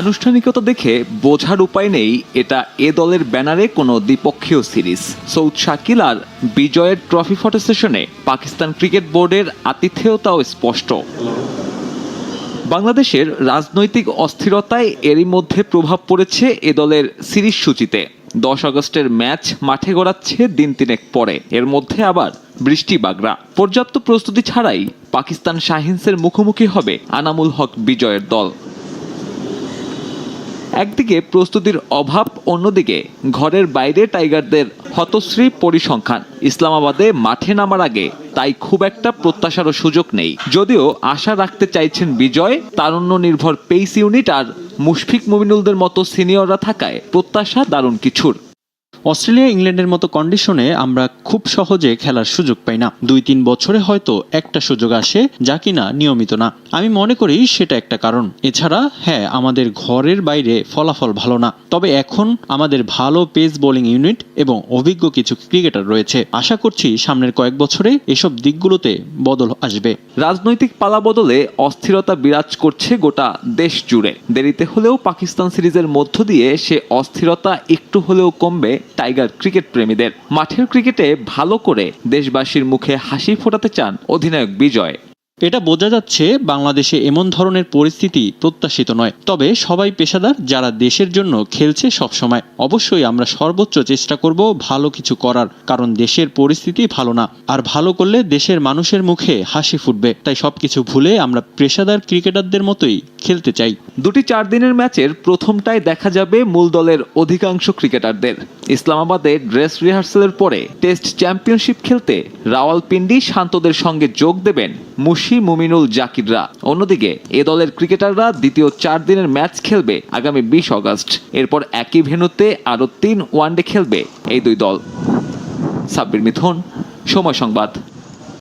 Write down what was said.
আনুষ্ঠানিকতা দেখে বোঝার উপায় নেই এটা এ দলের ব্যানারে কোনো দ্বিপক্ষীয় সিরিজ। সৌদ শাকিল আর বিজয়ের ট্রফি ফটো সেশনে পাকিস্তান ক্রিকেট বোর্ডের আতিথেয়তাও স্পষ্ট। বাংলাদেশের রাজনৈতিক অস্থিরতায় এরই মধ্যে প্রভাব পড়েছে এ দলের সিরিজ সূচিতে। দশ আগস্টের ম্যাচ মাঠে গড়াচ্ছে দিন তিনেক পরে। এর মধ্যে আবার বৃষ্টি বাগড়া। পর্যাপ্ত প্রস্তুতি ছাড়াই পাকিস্তান শাহিনসের মুখোমুখি হবে আনামুল হক বিজয়ের দল। একদিকে প্রস্তুতির অভাব, অন্যদিকে ঘরের বাইরে টাইগারদের হতশ্রী পরিসংখ্যান। ইসলামাবাদে মাঠে নামার আগে তাই খুব একটা প্রত্যাশারও সুযোগ নেই। যদিও আশা রাখতে চাইছেন বিজয় তারুণ্য নির্ভর পেইস ইউনিট আর মুশফিক মুমিনুলদের মতো সিনিয়ররা থাকায় প্রত্যাশা দারুণ কিছুর। অস্ট্রেলিয়া ইংল্যান্ডের মতো কন্ডিশনে আমরা খুব সহজে খেলার সুযোগ পাই না। দুই তিন বছরে হয়তো একটা সুযোগ আসে যা কিনা নিয়মিত না। আমি মনে করি সেটা একটা কারণ। এছাড়া হ্যাঁ আমাদের ঘরের বাইরে ফলাফল ভালো না। তবে এখন আমাদের ভালো পেস বোলিং ইউনিট এবং অভিজ্ঞ কিছু ক্রিকেটার রয়েছে। আশা করছি সামনের কয়েক বছরে এসব দিকগুলোতে বদল আসবে। রাজনৈতিক পালা বদলে অস্থিরতা বিরাজ করছে গোটা দেশ জুড়ে। দেরিতে হলেও পাকিস্তান সিরিজের মধ্য দিয়ে সে অস্থিরতা একটু হলেও কমবে টাইগার ক্রিকেট প্রেমীদের। মাঠের ক্রিকেটে ভালো করে দেশবাসীর মুখে হাসি ফোটাতে চান অধিনায়ক বিজয়। এটা বোঝা যাচ্ছে বাংলাদেশে এমন ধরনের পরিস্থিতি প্রত্যাশিত নয়। তবে সবাই পেশাদার, যারা দেশের জন্য খেলছে সবসময়। অবশ্যই আমরা সর্বোচ্চ চেষ্টা করব ভালো কিছু করার, কারণ দেশের পরিস্থিতি ভালো না। আর ভালো করলে দেশের মানুষের মুখে হাসি ফুটবে। তাই সবকিছু ভুলে আমরা পেশাদার ক্রিকেটারদের মতোই খেলতে চাই। দুটি চার দিনের ম্যাচের প্রথমটায় দেখা যাবে মূল দলের অধিকাংশ ক্রিকেটারদের। ইসলামাবাদে ড্রেস রিহার্সালের পরে টেস্ট চ্যাম্পিয়নশিপ খেলতে রাওয়ালপিন্ডি শান্তদের সঙ্গে যোগ দেবেন মুশি মুমিনুল জাকিররা। অন্যদিকে এ দলের ক্রিকেটাররা দ্বিতীয় চার দিনের ম্যাচ খেলবে আগামী বিশ অগস্ট। এরপর একই ভেন্যুতে আরও তিন ওয়ানডে খেলবে এই দুই দল। সাব্বির মিথুন, সময় সংবাদ।